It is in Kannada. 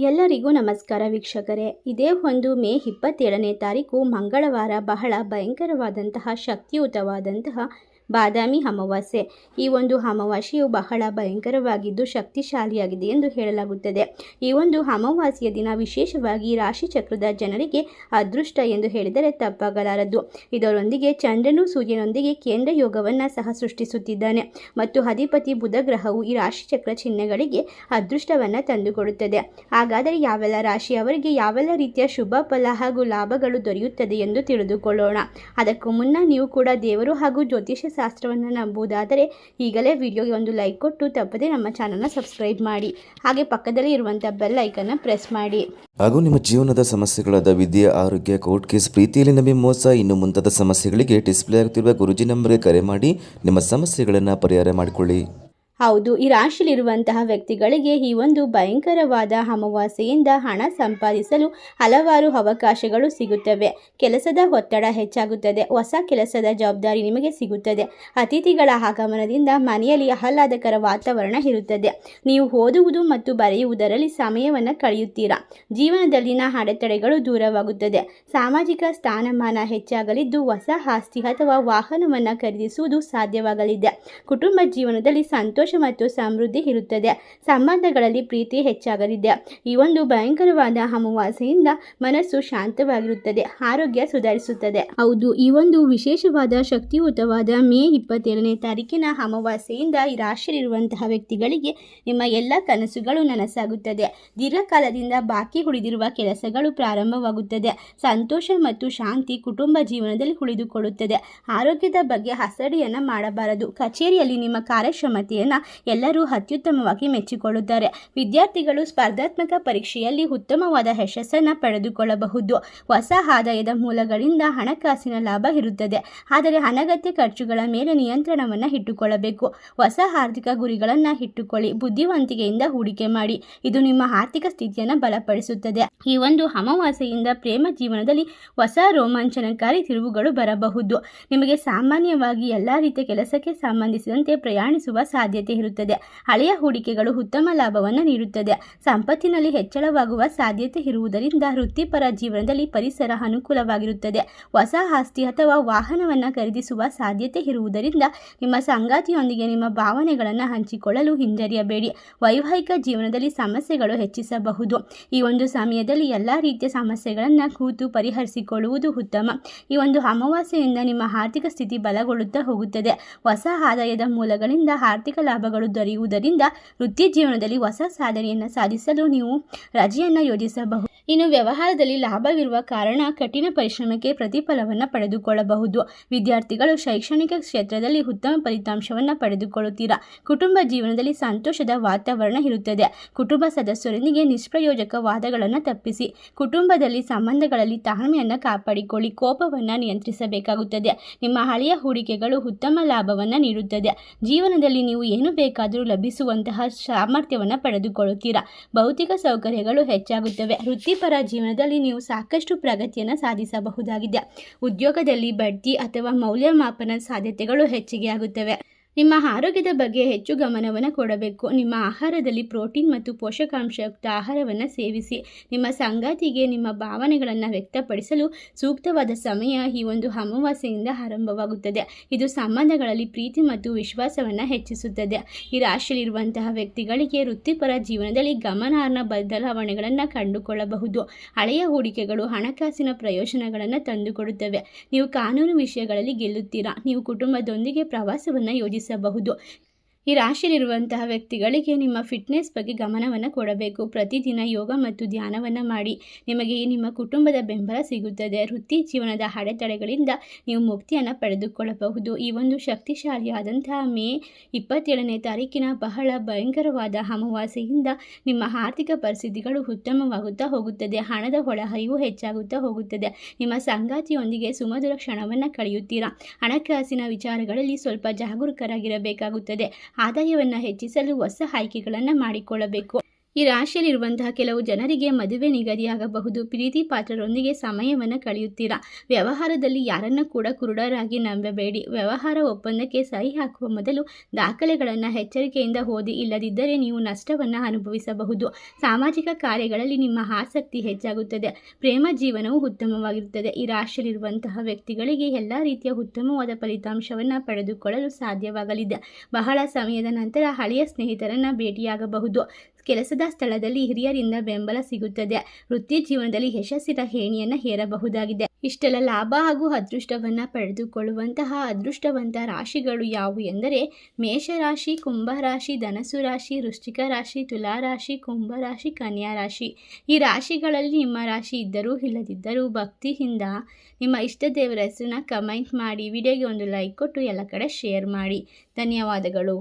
ಎಲ್ಲರಿಗೂ ನಮಸ್ಕಾರ ವೀಕ್ಷಕರೇ. ಇದೇ ಒಂದು ಮೇ ಇಪ್ಪತ್ತೇಳನೇ ತಾರೀಕು ಮಂಗಳವಾರ ಬಹಳ ಭಯಂಕರವಾದಂತಹ ಶಕ್ತಿಯುತವಾದಂತಹ ಬಾದಾಮಿ ಅಮಾವಾಸ್ಯೆ. ಈ ಒಂದು ಅಮಾವಾಸ್ಯೆಯು ಬಹಳ ಭಯಂಕರವಾಗಿದ್ದು ಶಕ್ತಿಶಾಲಿಯಾಗಿದೆ ಎಂದು ಹೇಳಲಾಗುತ್ತದೆ. ಈ ಒಂದು ಅಮಾವಾಸ್ಯೆಯ ದಿನ ವಿಶೇಷವಾಗಿ ರಾಶಿ ಚಕ್ರದ ಜನರಿಗೆ ಅದೃಷ್ಟ ಎಂದು ಹೇಳಿದರೆ ತಪ್ಪಾಗಲಾರದು. ಇದರೊಂದಿಗೆ ಚಂದ್ರನು ಸೂರ್ಯನೊಂದಿಗೆ ಕೇಂದ್ರ ಯೋಗವನ್ನು ಸಹ ಸೃಷ್ಟಿಸುತ್ತಿದ್ದಾನೆ ಮತ್ತು ಅಧಿಪತಿ ಬುಧ ಗ್ರಹವು ಈ ರಾಶಿಚಕ್ರ ಚಿಹ್ನೆಗಳಿಗೆ ಅದೃಷ್ಟವನ್ನು ತಂದುಕೊಡುತ್ತದೆ. ಹಾಗಾದರೆ ಯಾವೆಲ್ಲ ರಾಶಿಯವರಿಗೆ ಯಾವೆಲ್ಲ ರೀತಿಯ ಶುಭ ಫಲ ಹಾಗೂ ಲಾಭಗಳು ದೊರೆಯುತ್ತದೆ ಎಂದು ತಿಳಿದುಕೊಳ್ಳೋಣ. ಅದಕ್ಕೂ ಮುನ್ನ ನೀವು ಕೂಡ ದೇವರು ಹಾಗೂ ಜ್ಯೋತಿಷ್ಯ ಶಾಸ್ತ್ರವನ್ನು ನಂಬುವುದಾದರೆ ಈಗಲೇ ವಿಡಿಯೋಗೆ ಒಂದು ಲೈಕ್ ಕೊಟ್ಟು ತಪ್ಪದೆ ನಮ್ಮ ಚಾನಲ್ನ ಸಬ್ಸ್ಕ್ರೈಬ್ ಮಾಡಿ. ಹಾಗೆ ಪಕ್ಕದಲ್ಲಿ ಇರುವಂಥ ಬೆಲ್ ಐಕನ್ನ ಪ್ರೆಸ್ ಮಾಡಿ. ಹಾಗೂ ನಿಮ್ಮ ಜೀವನದ ಸಮಸ್ಯೆಗಳಾದ ವಿದ್ಯೆ, ಆರೋಗ್ಯ ಕೋರ್ಟ್ ಕೇಸ್ ಪ್ರೀತಿಯಲ್ಲಿ ನಮಗೆ ಮೋಸ, ಇನ್ನು ಮುಂತಾದ ಸಮಸ್ಯೆಗಳಿಗೆ ಡಿಸ್ಪ್ಲೇ ಆಗುತ್ತಿರುವ ಗುರುಜಿ ನಂಬರ್ಗೆ ಕರೆ ಮಾಡಿ ನಿಮ್ಮ ಸಮಸ್ಯೆಗಳನ್ನು ಪರಿಹಾರ ಮಾಡಿಕೊಳ್ಳಿ. ಹೌದು, ಈ ರಾಶಿಯಲ್ಲಿರುವಂತಹ ವ್ಯಕ್ತಿಗಳಿಗೆ ಈ ಒಂದು ಭಯಂಕರವಾದ ಅಮಾವಾಸ್ಯೆಯಿಂದ ಹಣ ಸಂಪಾದಿಸಲು ಹಲವಾರು ಅವಕಾಶಗಳು ಸಿಗುತ್ತವೆ. ಕೆಲಸದ ಒತ್ತಡ ಹೆಚ್ಚಾಗುತ್ತದೆ. ಹೊಸ ಕೆಲಸದ ಜವಾಬ್ದಾರಿ ನಿಮಗೆ ಸಿಗುತ್ತದೆ. ಅತಿಥಿಗಳ ಆಗಮನದಿಂದ ಮನೆಯಲ್ಲಿ ಆಹ್ಲಾದಕರ ವಾತಾವರಣ ಇರುತ್ತದೆ. ನೀವು ಓದುವುದು ಮತ್ತು ಬರೆಯುವುದರಲ್ಲಿ ಸಮಯವನ್ನು ಕಳೆಯುತ್ತೀರಾ? ಜೀವನದಲ್ಲಿನ ಅಡೆತಡೆಗಳು ದೂರವಾಗುತ್ತದೆ. ಸಾಮಾಜಿಕ ಸ್ಥಾನಮಾನ ಹೆಚ್ಚಾಗಲಿದ್ದು ಹೊಸ ಆಸ್ತಿ ಅಥವಾ ವಾಹನವನ್ನು ಖರೀದಿಸುವುದು ಸಾಧ್ಯವಾಗಲಿದೆ. ಕುಟುಂಬ ಜೀವನದಲ್ಲಿ ಸಂತೋಷ ಮತ್ತು ಸಮೃದ್ಧಿ ಇರುತ್ತದೆ. ಸಂಬಂಧಗಳಲ್ಲಿ ಪ್ರೀತಿ ಹೆಚ್ಚಾಗಲಿದೆ. ಈ ಒಂದು ಭಯಂಕರವಾದ ಅಮಾವಾಸೆಯಿಂದ ಮನಸ್ಸು ಶಾಂತವಾಗಿರುತ್ತದೆ, ಆರೋಗ್ಯ ಸುಧಾರಿಸುತ್ತದೆ. ಹೌದು, ಈ ಒಂದು ವಿಶೇಷವಾದ ಶಕ್ತಿಯುತವಾದ ಮೇ ಇಪ್ಪತ್ತೇಳನೇ ತಾರೀಕಿನ ಅಮಾವಾಸ್ಯೆಯಿಂದ ಈ ರಾಶಿಯಲ್ಲಿರುವಂತಹ ವ್ಯಕ್ತಿಗಳಿಗೆ ನಿಮ್ಮ ಎಲ್ಲ ಕನಸುಗಳು ನನಸಾಗುತ್ತದೆ. ದೀರ್ಘಕಾಲದಿಂದ ಬಾಕಿ ಉಳಿದಿರುವ ಕೆಲಸಗಳು ಪ್ರಾರಂಭವಾಗುತ್ತದೆ. ಸಂತೋಷ ಮತ್ತು ಶಾಂತಿ ಕುಟುಂಬ ಜೀವನದಲ್ಲಿ ಉಳಿದುಕೊಳ್ಳುತ್ತದೆ. ಆರೋಗ್ಯದ ಬಗ್ಗೆ ಹಸಡಿಯನ್ನು ಮಾಡಬಾರದು. ಕಚೇರಿಯಲ್ಲಿ ನಿಮ್ಮ ಕಾರ್ಯಕ್ಷಮತೆಯನ್ನು ಎಲ್ಲರೂ ಅತ್ಯುತ್ತಮವಾಗಿ ಮೆಚ್ಚಿಕೊಳ್ಳುತ್ತಾರೆ. ವಿದ್ಯಾರ್ಥಿಗಳು ಸ್ಪರ್ಧಾತ್ಮಕ ಪರೀಕ್ಷೆಯಲ್ಲಿ ಉತ್ತಮವಾದ ಯಶಸ್ಸನ್ನು ಪಡೆದುಕೊಳ್ಳಬಹುದು. ಹೊಸ ಆದಾಯದ ಮೂಲಗಳಿಂದ ಹಣಕಾಸಿನ ಲಾಭ ಇರುತ್ತದೆ. ಆದರೆ ಅನಗತ್ಯ ಖರ್ಚುಗಳ ಮೇಲೆ ನಿಯಂತ್ರಣವನ್ನು ಇಟ್ಟುಕೊಳ್ಳಬೇಕು. ಹೊಸ ಆರ್ಥಿಕ ಗುರಿಗಳನ್ನು ಇಟ್ಟುಕೊಳ್ಳಿ. ಬುದ್ಧಿವಂತಿಕೆಯಿಂದ ಹೂಡಿಕೆ ಮಾಡಿ. ಇದು ನಿಮ್ಮ ಆರ್ಥಿಕ ಸ್ಥಿತಿಯನ್ನು ಬಲಪಡಿಸುತ್ತದೆ. ಈ ಒಂದು ಅಮಾವಾಸ್ಯೆಯಿಂದ ಪ್ರೇಮ ಜೀವನದಲ್ಲಿ ಹೊಸ ರೋಮಾಂಚನಕಾರಿ ತಿರುವುಗಳು ಬರಬಹುದು. ನಿಮಗೆ ಸಾಮಾನ್ಯವಾಗಿ ಎಲ್ಲ ರೀತಿಯ ಕೆಲಸಕ್ಕೆ ಸಂಬಂಧಿಸಿದಂತೆ ಪ್ರಯಾಣಿಸುವ ಸಾಧ್ಯತೆ ಇರುತ್ತದೆ. ಹಳೆಯ ಹೂಡಿಕೆಗಳು ಉತ್ತಮ ಲಾಭವನ್ನು ನೀಡುತ್ತದೆ. ಸಂಪತ್ತಿನಲ್ಲಿ ಹೆಚ್ಚಳವಾಗುವ ಸಾಧ್ಯತೆ ಇರುವುದರಿಂದ ವೃತ್ತಿಪರ ಜೀವನದಲ್ಲಿ ಪರಿಸರ ಅನುಕೂಲವಾಗಿರುತ್ತದೆ. ಹೊಸ ಆಸ್ತಿ ಅಥವಾ ವಾಹನವನ್ನು ಖರೀದಿಸುವ ಸಾಧ್ಯತೆ ಇರುವುದರಿಂದ ನಿಮ್ಮ ಸಂಗಾತಿಯೊಂದಿಗೆ ನಿಮ್ಮ ಭಾವನೆಗಳನ್ನು ಹಂಚಿಕೊಳ್ಳಲು ಹಿಂಜರಿಯಬೇಡಿ. ವೈವಾಹಿಕ ಜೀವನದಲ್ಲಿ ಸಮಸ್ಯೆಗಳು ಹೆಚ್ಚಿಸಬಹುದು. ಈ ಒಂದು ಸಮಯದಲ್ಲಿ ಎಲ್ಲ ರೀತಿಯ ಸಮಸ್ಯೆಗಳನ್ನು ಕೂತು ಪರಿಹರಿಸಿಕೊಳ್ಳುವುದು ಉತ್ತಮ. ಈ ಒಂದು ಅಮಾವಾಸ್ಯೆಯಿಂದ ನಿಮ್ಮ ಆರ್ಥಿಕ ಸ್ಥಿತಿ ಬಲಗೊಳ್ಳುತ್ತಾ ಹೋಗುತ್ತದೆ. ಹೊಸ ಆದಾಯದ ಮೂಲಗಳಿಂದ ಆರ್ಥಿಕ ಲಾಭಗಳು ದೊರೆಯುವುದರಿಂದ ವೃತ್ತಿ ಜೀವನದಲ್ಲಿ ಹೊಸ ಸಾಧನೆಯನ್ನು ಸಾಧಿಸಲು ನೀವು ರಜೆಯನ್ನು ಯೋಜಿಸಬಹುದು. ಇನ್ನು ವ್ಯವಹಾರದಲ್ಲಿ ಲಾಭವಿರುವ ಕಾರಣ ಕಠಿಣ ಪರಿಶ್ರಮಕ್ಕೆ ಪ್ರತಿಫಲವನ್ನು ಪಡೆದುಕೊಳ್ಳಬಹುದು. ವಿದ್ಯಾರ್ಥಿಗಳು ಶೈಕ್ಷಣಿಕ ಕ್ಷೇತ್ರದಲ್ಲಿ ಉತ್ತಮ ಫಲಿತಾಂಶವನ್ನು ಪಡೆದುಕೊಳ್ಳುತ್ತೀರಾ? ಕುಟುಂಬ ಜೀವನದಲ್ಲಿ ಸಂತೋಷದ ವಾತಾವರಣ ಇರುತ್ತದೆ. ಕುಟುಂಬ ಸದಸ್ಯರೊಂದಿಗೆ ನಿಷ್ಪ್ರಯೋಜಕ ವಾದಗಳನ್ನು ತಪ್ಪಿಸಿ, ಕುಟುಂಬದಲ್ಲಿ ಸಂಬಂಧಗಳಲ್ಲಿ ತಾಳ್ಮೆಯನ್ನು ಕಾಪಾಡಿಕೊಳ್ಳಿ, ಕೋಪವನ್ನು ನಿಯಂತ್ರಿಸಬೇಕಾಗುತ್ತದೆ. ನಿಮ್ಮ ಹಳೆಯ ಹೂಡಿಕೆಗಳು ಉತ್ತಮ ಲಾಭವನ್ನು ನೀಡುತ್ತದೆ. ಜೀವನದಲ್ಲಿ ನೀವು ಏನು ಬೇಕಾದರೂ ಲಭಿಸುವಂತಹ ಸಾಮರ್ಥ್ಯವನ್ನು ಪಡೆದುಕೊಳ್ಳುತ್ತೀರಾ? ಭೌತಿಕ ಸೌಕರ್ಯಗಳು ಹೆಚ್ಚಾಗುತ್ತವೆ. ವೃತ್ತಿಪರ ಜೀವನದಲ್ಲಿ ನೀವು ಸಾಕಷ್ಟು ಪ್ರಗತಿಯನ್ನು ಸಾಧಿಸಬಹುದಾಗಿದೆ. ಉದ್ಯೋಗದಲ್ಲಿ ಬಡ್ತಿ ಅಥವಾ ಮೌಲ್ಯಮಾಪನ ಸಾಧ್ಯತೆಗಳು ಹೆಚ್ಚಿಗೆ ಆಗುತ್ತವೆ. ನಿಮ್ಮ ಆರೋಗ್ಯದ ಬಗ್ಗೆ ಹೆಚ್ಚು ಗಮನವನ್ನು ಕೊಡಬೇಕು. ನಿಮ್ಮ ಆಹಾರದಲ್ಲಿ ಪ್ರೋಟೀನ್ ಮತ್ತು ಪೋಷಕಾಂಶಯುಕ್ತ ಆಹಾರವನ್ನು ಸೇವಿಸಿ. ನಿಮ್ಮ ಸಂಗಾತಿಗೆ ನಿಮ್ಮ ಭಾವನೆಗಳನ್ನು ವ್ಯಕ್ತಪಡಿಸಲು ಸೂಕ್ತವಾದ ಸಮಯ ಈ ಒಂದು ಅಮಾವಾಸ್ಯೆಯಿಂದ ಆರಂಭವಾಗುತ್ತದೆ. ಇದು ಸಂಬಂಧಗಳಲ್ಲಿ ಪ್ರೀತಿ ಮತ್ತು ವಿಶ್ವಾಸವನ್ನು ಹೆಚ್ಚಿಸುತ್ತದೆ. ಈ ರಾಶಿಯಲ್ಲಿರುವಂತಹ ವ್ಯಕ್ತಿಗಳಿಗೆ ವೃತ್ತಿಪರ ಜೀವನದಲ್ಲಿ ಗಮನಾರ್ಹ ಬದಲಾವಣೆಗಳನ್ನು ಕಂಡುಕೊಳ್ಳಬಹುದು. ಹಳೆಯ ಹೂಡಿಕೆಗಳು ಹಣಕಾಸಿನ ಪ್ರಯೋಜನಗಳನ್ನು ತಂದುಕೊಡುತ್ತವೆ. ನೀವು ಕಾನೂನು ವಿಷಯಗಳಲ್ಲಿ ಗೆಲ್ಲುತ್ತೀರಾ? ನೀವು ಕುಟುಂಬದೊಂದಿಗೆ ಪ್ರವಾಸವನ್ನು ಯೋಜಿಸಬಹುದು ಈ ರಾಶಿಯಲ್ಲಿರುವಂತಹ ವ್ಯಕ್ತಿಗಳಿಗೆ ನಿಮ್ಮ ಫಿಟ್ನೆಸ್ ಬಗ್ಗೆ ಗಮನವನ್ನು ಕೊಡಬೇಕು. ಪ್ರತಿದಿನ ಯೋಗ ಮತ್ತು ಧ್ಯಾನವನ್ನು ಮಾಡಿ. ನಿಮಗೆ ನಿಮ್ಮ ಕುಟುಂಬದ ಬೆಂಬಲ ಸಿಗುತ್ತದೆ. ವೃತ್ತಿ ಜೀವನದ ಅಡೆತಡೆಗಳಿಂದ ನೀವು ಮುಕ್ತಿಯನ್ನು ಪಡೆದುಕೊಳ್ಳಬಹುದು. ಈ ಒಂದು ಶಕ್ತಿಶಾಲಿಯಾದಂತಹ ಮೇ ಇಪ್ಪತ್ತೇಳನೇ ತಾರೀಕಿನ ಬಹಳ ಭಯಂಕರವಾದ ಅಮಾವಾಸೆಯಿಂದ ನಿಮ್ಮ ಆರ್ಥಿಕ ಪರಿಸ್ಥಿತಿಗಳು ಉತ್ತಮವಾಗುತ್ತಾ ಹೋಗುತ್ತದೆ. ಹಣದ ಒಳಹರಿವು ಹೆಚ್ಚಾಗುತ್ತಾ ಹೋಗುತ್ತದೆ. ನಿಮ್ಮ ಸಂಗಾತಿಯೊಂದಿಗೆ ಸುಮಧುರ ಕ್ಷಣವನ್ನು ಕಳೆಯುತ್ತೀರಾ? ಹಣಕಾಸಿನ ವಿಚಾರಗಳಲ್ಲಿ ಸ್ವಲ್ಪ ಜಾಗರೂಕರಾಗಿರಬೇಕಾಗುತ್ತದೆ. ಆದಾಯವನ್ನು ಹೆಚ್ಚಿಸಲು ಹೊಸ ಆಯ್ಕೆಗಳನ್ನು ಮಾಡಿಕೊಳ್ಳಬೇಕು. ಈ ರಾಶಿಯಲ್ಲಿರುವಂತಹ ಕೆಲವು ಜನರಿಗೆ ಮದುವೆ ನಿಗದಿಯಾಗಬಹುದು. ಪ್ರೀತಿ ಪಾತ್ರರೊಂದಿಗೆ ಸಮಯವನ್ನು ಕಳೆಯುತ್ತೀರಾ? ವ್ಯವಹಾರದಲ್ಲಿ ಯಾರನ್ನ ಕೂಡ ಕುರುಡರಾಗಿ ನಂಬಬೇಡಿ. ವ್ಯವಹಾರ ಒಪ್ಪಂದಕ್ಕೆ ಸಹಿ ಹಾಕುವ ಮೊದಲು ದಾಖಲೆಗಳನ್ನು ಎಚ್ಚರಿಕೆಯಿಂದ ಓದಿ, ಇಲ್ಲದಿದ್ದರೆ ನೀವು ನಷ್ಟವನ್ನು ಅನುಭವಿಸಬಹುದು. ಸಾಮಾಜಿಕ ಕಾರ್ಯಗಳಲ್ಲಿ ನಿಮ್ಮ ಆಸಕ್ತಿ ಹೆಚ್ಚಾಗುತ್ತದೆ. ಪ್ರೇಮ ಜೀವನವು ಉತ್ತಮವಾಗಿರುತ್ತದೆ. ಈ ರಾಶಿಯಲ್ಲಿರುವಂತಹ ವ್ಯಕ್ತಿಗಳಿಗೆ ಎಲ್ಲ ರೀತಿಯ ಉತ್ತಮವಾದ ಫಲಿತಾಂಶವನ್ನು ಪಡೆದುಕೊಳ್ಳಲು ಸಾಧ್ಯವಾಗಲಿದೆ. ಬಹಳ ಸಮಯದ ನಂತರ ಹಳೆಯ ಸ್ನೇಹಿತರನ್ನ ಭೇಟಿಯಾಗಬಹುದು. ಕೆಲಸದ ಸ್ಥಳದಲ್ಲಿ ಹಿರಿಯರಿಂದ ಬೆಂಬಲ ಸಿಗುತ್ತದೆ. ವೃತ್ತಿ ಜೀವನದಲ್ಲಿ ಯಶಸ್ಸಿನ ಹೇಣಿಯನ್ನು ಹೇರಬಹುದಾಗಿದೆ. ಇಷ್ಟೆಲ್ಲ ಲಾಭ ಹಾಗೂ ಅದೃಷ್ಟವನ್ನು ಪಡೆದುಕೊಳ್ಳುವಂತಹ ಅದೃಷ್ಟವಂತ ರಾಶಿಗಳು ಯಾವುವು ಎಂದರೆ, ಮೇಷರಾಶಿ, ಕುಂಭರಾಶಿ ಧನಸು ರಾಶಿ ವೃಶ್ಚಿಕ ರಾಶಿ ತುಲಾ ರಾಶಿ ಕುಂಭರಾಶಿ, ಕನ್ಯಾ ರಾಶಿ. ಈ ರಾಶಿಗಳಲ್ಲಿ ನಿಮ್ಮ ರಾಶಿ ಇದ್ದರೂ ಇಲ್ಲದಿದ್ದರೂ ಭಕ್ತಿಯಿಂದ ನಿಮ್ಮ ಇಷ್ಟ ದೇವರ ಹೆಸರನ್ನ ಕಮೆಂಟ್ ಮಾಡಿ, ವಿಡಿಯೋಗೆ ಒಂದು ಲೈಕ್ ಕೊಟ್ಟು ಎಲ್ಲ ಕಡೆ ಶೇರ್ ಮಾಡಿ. ಧನ್ಯವಾದಗಳು.